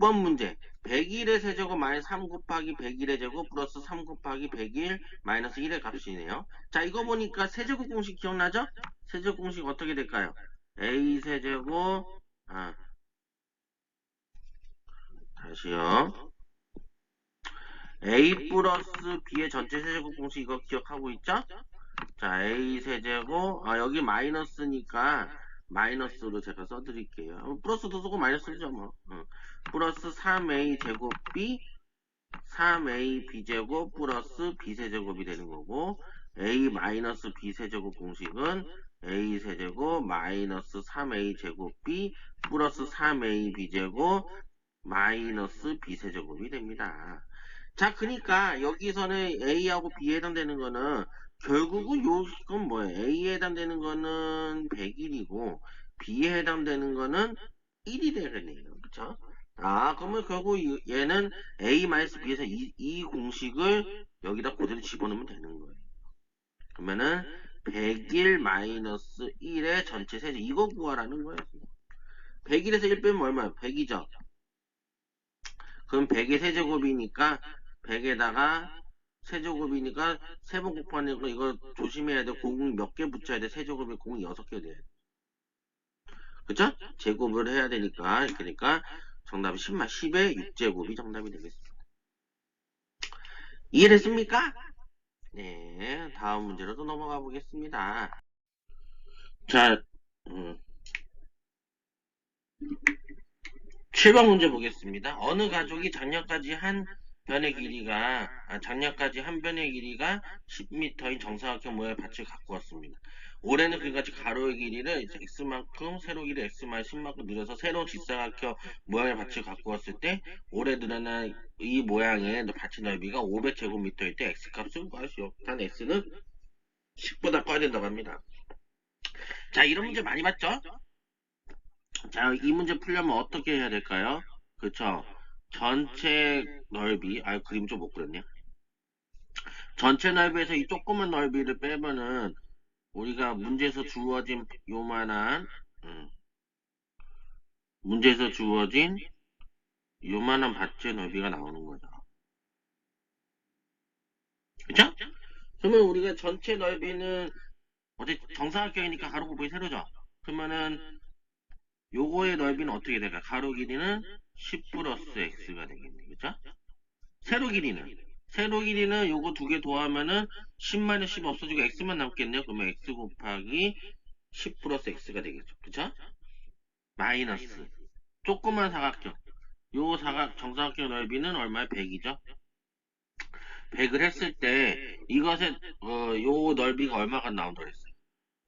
6번 문제 101의 세제곱 마이너스 3 곱하기 101의 제곱 플러스 3 곱하기 101 마이너스 1의 값이네요. 자 이거 보니까 세제곱 공식 기억나죠? 세제곱 공식 어떻게 될까요? a 세제곱 아 다시요. a 플러스 b의 전체 세제곱 공식 이거 기억하고 있죠? 자 a 세제곱 아 여기 마이너스니까 마이너스로 제가 써드릴게요. 어, 플러스도 쓰고 마이너스죠 뭐. 어. 플러스 3a 제곱 b 3a b제곱 플러스 b세제곱이 되는 거고 a 마이너스 b세제곱 공식은 a 세제곱 마이너스 3a 제곱 b 플러스 3a b제곱 마이너스 b세제곱이 됩니다. 자 그러니까 여기서는 a하고 b에 해당되는 거는 결국은 요건 뭐예요? A에 해당되는 거는 101이고 B에 해당되는 거는 1이 되겠네요. 그쵸? 아 그러면 결국 이- 얘는 A-B에서 이, 이 공식을 여기다 그대로 집어넣으면 되는 거예요. 그러면은 101-1의 전체 세제 이거 구하라는 거예요. 101에서 1 빼면 얼마예요? 100이죠? 그럼 100의 세제곱이니까 100에다가 세제곱이니까 세 번 곱하는 거 이거 조심해야 돼. 공이 몇 개 붙여야 돼. 세제곱에 공이 여섯 개 돼야 돼. 그쵸? 제곱을 해야 되니까 그러니까 정답이 10만 10의 6제곱이 정답이 되겠습니다. 이해됐습니까? 네, 다음 문제로 또 넘어가 보겠습니다. 자, 음. 7번 문제 보겠습니다. 어느 가족이 작년까지 한 변의 길이가 아, 작년까지 한 변의 길이가 10m인 정사각형 모양의 밭을 갖고 왔습니다. 올해는 그같이 가로의 길이를 x만큼 세로 길이 x만 10만큼 늘려서 새로운 직사각형 모양의 밭을 갖고 왔을 때 올해 늘어난 이 모양의 밭의 넓이가 500제곱미터일 때 x값은 구하시오. 단 x는 10보다 커야 된다고 합니다. 자 이런 문제 많이 봤죠? 자 이 문제 풀려면 어떻게 해야 될까요? 그쵸? 전체 넓이, 아 그림 좀 못 그렸네. 전체 넓이에서 이 조그만 넓이를 빼면은 우리가 문제에서 주어진 요만한 음, 문제에서 주어진 요만한 밭의 넓이가 나오는 거죠. 그쵸? 그러면 우리가 전체 넓이는 어디 정사각형이니까 가로 곱하기 세로죠. 그러면은 요거의 넓이는 어떻게 될까? 가로 길이는 10 플러스 x가 되겠네. 그죠? 세로 길이는 세로 길이는 요거 두 개 더하면은 10마이너스 10 없어지고 x만 남겠네요. 그러면 x 곱하기 10 플러스 x가 되겠죠. 그죠? 마이너스 조그만 사각형 요 사각 정사각형 넓이는 얼마에 100이죠? 100을 했을 때 이것의 어, 요 넓이가 얼마가 나온다고 했어요?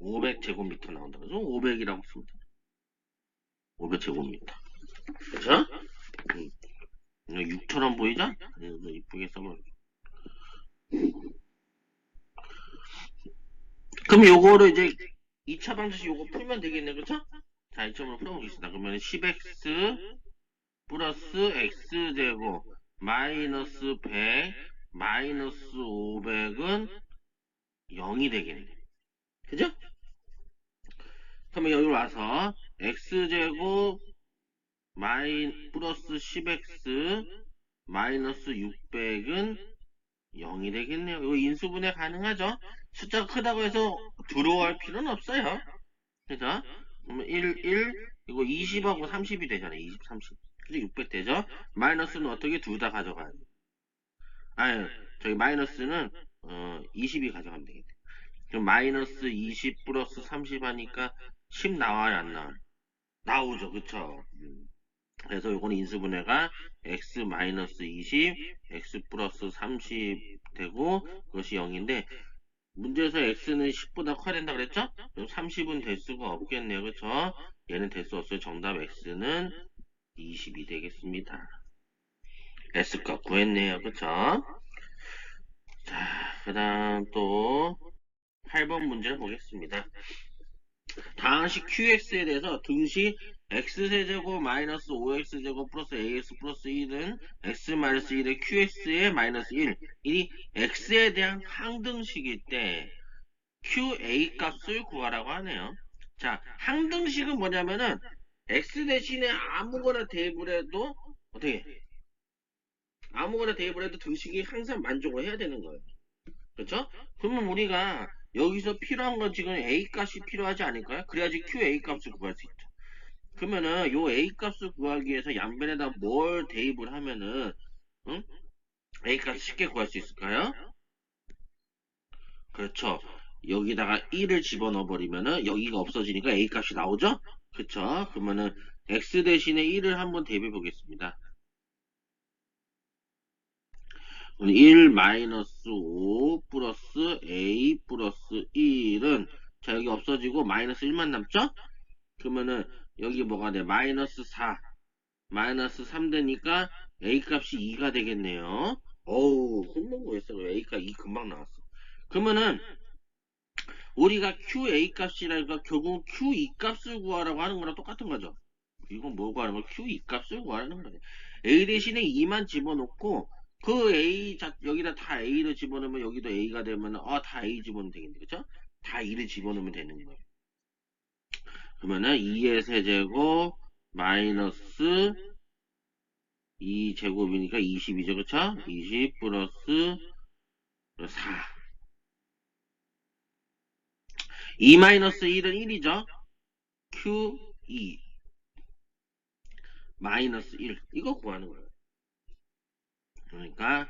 500제곱미터 나온다고 해서 500이라고 쓰면 돼요. 500제곱미터. 그죠? 음. 6처럼 보이죠? 네, 이쁘게 써볼게. 그럼 요거를 이제 2차 방정식 요거 풀면 되겠네, 그쵸? 자, 2차으로 풀어보겠습니다. 그러면 10x 플러스 x제곱 마이너스 100 마이너스 500은 0이 되겠네. 그죠? 그러면 여기 와서 x제곱 마이 플러스 10x 마이너스 600은 0이 되겠네요. 이거 인수분해 가능하죠? 숫자가 크다고 해서 들어올 필요는 없어요. 그죠? 그러면 1, 1, 이거 20하고 30이 되잖아요. 20, 30. 그죠? 600 되죠? 마이너스는 어떻게 둘 다 가져가야 돼요? 아니, 저기 마이너스는 어, 20이 가져가면 되겠네. 그럼 마이너스 20 플러스 30 하니까 10 나와요? 안 나와요? 나오죠. 그쵸? 음. 그래서 요거는 인수분해가 x 마이너스 20, x 플러스 30 되고 그것이 0인데 문제에서 x는 10보다 커야 된다 그랬죠? 그럼 30은 될 수가 없겠네요. 그쵸? 얘는 될 수 없어요. 정답 x는 20이 되겠습니다. x값 구했네요. 그쵸? 자, 그 다음 또 8번 문제를 보겠습니다. 다항식 qx에 대해서 등식 x세제곱 마이너스 5x제곱 플러스 ax 플러스 1은 x 마이너스 1의 qx의 마이너스 1이 x에 대한 항등식일 때 qa 값을 구하라고 하네요. 자, 항등식은 뭐냐면은 x 대신에 아무거나 대입을 해도 어떻게? 아무거나 대입을 해도 등식이 항상 만족을 해야 되는 거예요. 그렇죠? 그러면 우리가 여기서 필요한 건 지금 A 값이 필요하지 않을까요? 그래야지 QA 값을 구할 수 있죠. 그러면은 요 A 값을 구하기 위해서 양변에다 뭘 대입을 하면은 응? A 값을 쉽게 구할 수 있을까요? 그렇죠. 여기다가 1을 집어넣어 버리면은 여기가 없어지니까 A 값이 나오죠? 그렇죠. 그러면은 X 대신에 1을 한번 대입해 보겠습니다. 1 마이너스 5 플러스 A 플러스 1은 자 여기 없어지고 마이너스 1만 남죠? 그러면은 여기 뭐가 돼? 마이너스 4 마이너스 3 되니까 A 값이 2가 되겠네요. 어우 홈런 거였어. A 값 2 금방 나왔어. 그러면은 우리가 QA 값이라니까 결국 QE 값을 구하라고 하는 거랑 똑같은 거죠. 이건 뭐 구하는 거? QE 값을 구하라는 거예요. A 대신에 2만 집어넣고 그 A 자 여기다 다 A를 집어넣으면 여기도 A가 되면 어다 A 집어넣으면 되겠네. 그쵸? 다 2를 집어넣으면 되는 거예요. 그러면은 2의 세제곱 마이너스 2제곱이니까 22죠. 그쵸? 20 플러스 4 2 마이너스 1은 1이죠? Q2 마이너스 1 이거 구하는 거예요 그러니까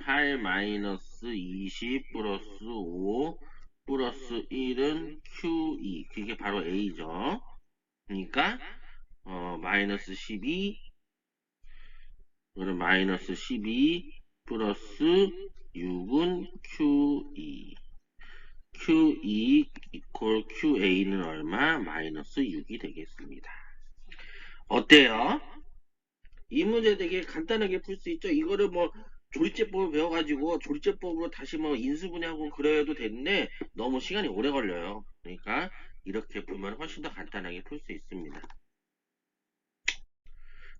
8 마이너스 20 플러스 5 플러스 1은 Q2 그게 바로 A죠. 그러니까 어, 마이너스 12 그럼 마이너스 12 플러스 6은 Q2 Q2 이퀄 QA는 얼마? 마이너스 6이 되겠습니다. 어때요? 이 문제 되게 간단하게 풀 수 있죠. 이거를 뭐 조리제법을 배워가지고 조리제법으로 다시 뭐 인수분해하고 그래도 되는데 너무 시간이 오래 걸려요. 그러니까 이렇게 풀면 훨씬 더 간단하게 풀 수 있습니다.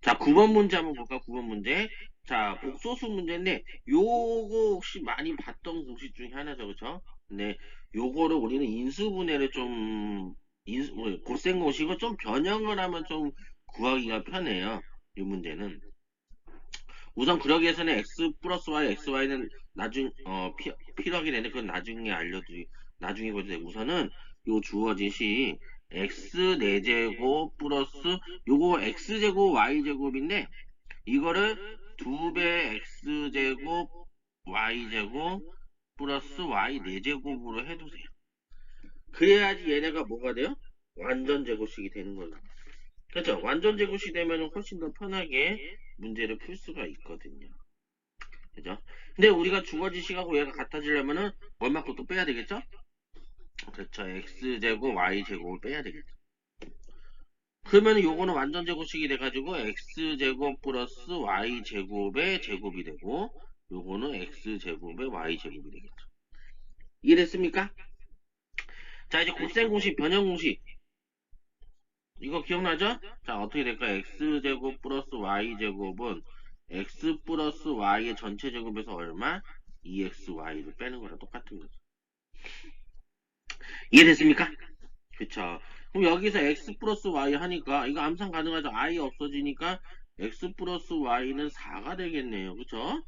자, 9번 문제 한번 볼까? 9번 문제. 자, 복소수 문제인데 요거 혹시 많이 봤던 공식 중에 하나죠. 그쵸? 근데 요거를 우리는 인수분해를 좀 인수, 고생 공식을 좀 변형을 하면 좀 구하기가 편해요. 이 문제는 우선 그러기 위해서는 x 플러스 y, xy는 나중 어 피, 필요하게 되는데 그건 나중에 알려드리 나중에 보세요. 우선은 요 주어진 시 x 4제곱 플러스 요거 x제곱 y제곱인데 이거를 2배 x제곱 y제곱 플러스 y 4제곱으로 해두세요. 그래야지 얘네가 뭐가 돼요? 완전 제곱식이 되는 거예요. 그렇죠. 완전 제곱이 되면 훨씬 더 편하게 문제를 풀 수가 있거든요. 그죠? 근데 우리가 주어진 식하고 얘가 같아지려면은 얼마큼 또 빼야 되겠죠? 그렇죠. x제곱, y제곱을 빼야 되겠죠. 그러면 요거는 완전 제곱식이 돼가지고 x제곱 플러스 y제곱의 제곱이 되고 요거는 x제곱의 y제곱이 되겠죠. 이해됐습니까? 자 이제 곱셈 공식, 변형 공식 이거 기억나죠? 자, 어떻게 될까? x제곱 플러스 y제곱은 x 플러스 y의 전체 제곱에서 얼마? 2xy를 빼는 거랑 똑같은 거죠. 이해됐습니까? 그쵸. 그럼 여기서 x 플러스 y 하니까 이거 암산 가능하죠? i 없어지니까 x 플러스 y는 4가 되겠네요. 그쵸?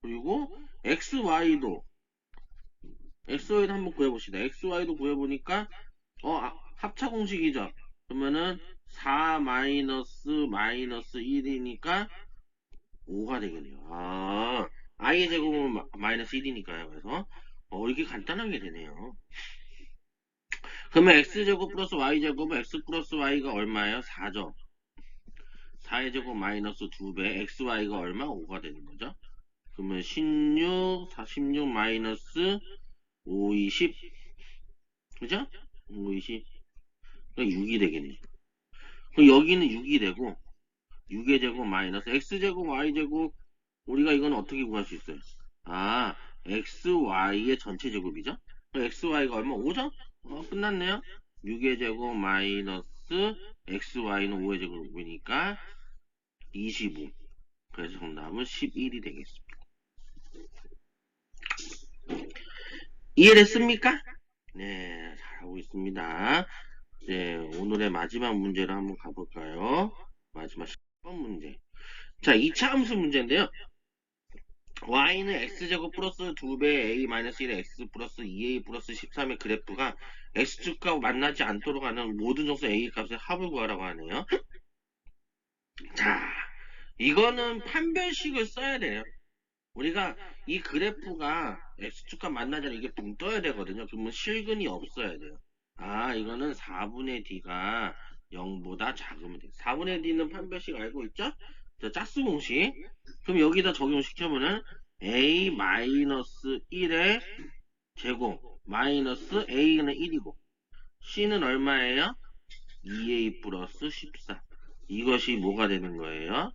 그리고 xy도 xy도 한번 구해봅시다. xy도 구해보니까 어 아, 합차 공식이죠. 그러면은 4 마이너스 마이너스 1이니까 5가 되겠네요. 아, i의 제곱은 마- 마이너스 1이니까요. 그래서 어, 이렇게 간단하게 되네요. 그러면 x제곱 플러스 y제곱은 x 플러스 y가 얼마예요? 4죠. 4의 제곱 마이너스 2배 xy가 얼마? 5가 되는 거죠. 그러면 16, 46 마이너스 5, 20 그죠? 5, 20 6이 되겠네. 그럼 여기는 6이 되고 6의 제곱 마이너스 x제곱 y제곱 우리가 이건 어떻게 구할 수 있어요? 아 xy의 전체 제곱이죠? xy가 얼마? 5죠? 어, 끝났네요. 6의 제곱 마이너스 xy는 5의 제곱이니까 25. 그래서 정답은 11이 되겠습니다. 이해됐습니까? 네, 잘하고 있습니다. 네, 오늘의 마지막 문제를 한번 가볼까요? 마지막 10번 문제. 자, 2차 함수 문제인데요. y는 x제곱 플러스 2배 a 마이너스 1의 x 플러스 2a 플러스 13의 그래프가 x축과 만나지 않도록 하는 모든 정수 a 값의 합을 구하라고 하네요. 자, 이거는 판별식을 써야 돼요. 우리가 이 그래프가 x축과 만나지 않으면 이게 붕 떠야 되거든요. 그러면 실근이 없어야 돼요. 아, 이거는 4분의 d가 0보다 작으면 돼요. 4분의 d는 판별식 알고 있죠? 자, 짝수 공식. 그럼 여기다 적용시켜보면 a 마이너스 1의 제곱 마이너스 a는 1이고 c는 얼마예요? 2a 플러스 14. 이것이 뭐가 되는 거예요?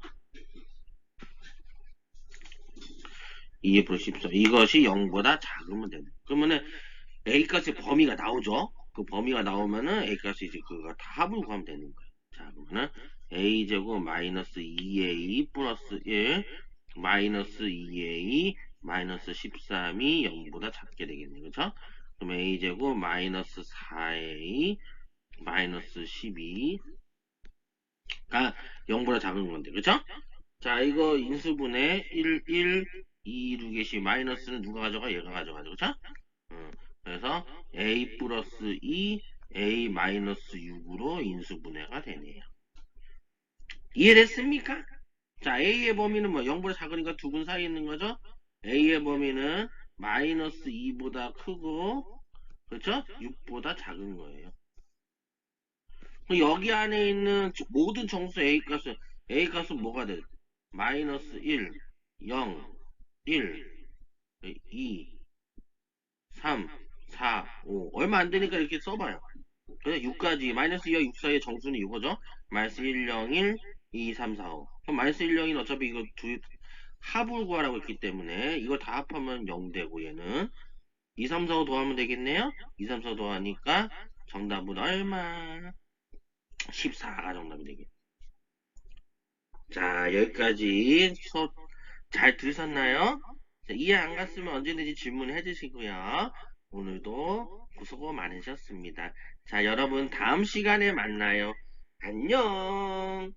2a 플러스 14. 이것이 0보다 작으면 되는. 그러면은 a 값의 범위가 나오죠? 그 범위가 나오면은 a 값이 이제 그거 다 합을 구하면 되는 거예요. 자, 그러면은 a 제곱 마이너스 2a 플러스 1 마이너스 2a 마이너스 13이 0보다 작게 되겠네요. 그죠? 그럼 a 제곱 마이너스 4a 마이너스 12가 0보다 작은 건데. 그죠? 자, 이거 인수분해 1, 1, 2 루겟이 마이너스는 누가 가져가? 얘가 가져가죠. 그죠? 어, 그래서 a 플러스 2, a 마이너스 6으로 인수분해가 되네요. 이해됐습니까? 자, a의 범위는 뭐 0보다 작으니까 두 분 사이에 있는 거죠? a의 범위는 마이너스 2보다 크고 그렇죠? 6보다 작은 거예요. 여기 안에 있는 모든 정수 a 값은 a 값은 뭐가 돼? 마이너스 1, 0, 1, 2, 3, 4, 5 얼마 안 되니까 이렇게 써봐요. 그래서 6까지 마이너스 2와 6 사이의 정수는 이거죠. 마이너스 1, 0, 1, 2, 3, 4, 5 그럼 마이너스 1, 0은 어차피 이거 두 합을 구하라고 했기 때문에 이거 다 합하면 0 되고 얘는 2, 3, 4, 5 더하면 되겠네요. 2, 3, 4 더하니까 정답은 얼마? 14가 정답이 되겠네. 자, 여기까지 수업 잘 들으셨나요? 자, 이해 안 갔으면 언제든지 질문해 주시고요. 오늘도 수고 많으셨습니다. 자, 여러분 다음 시간에 만나요. 안녕.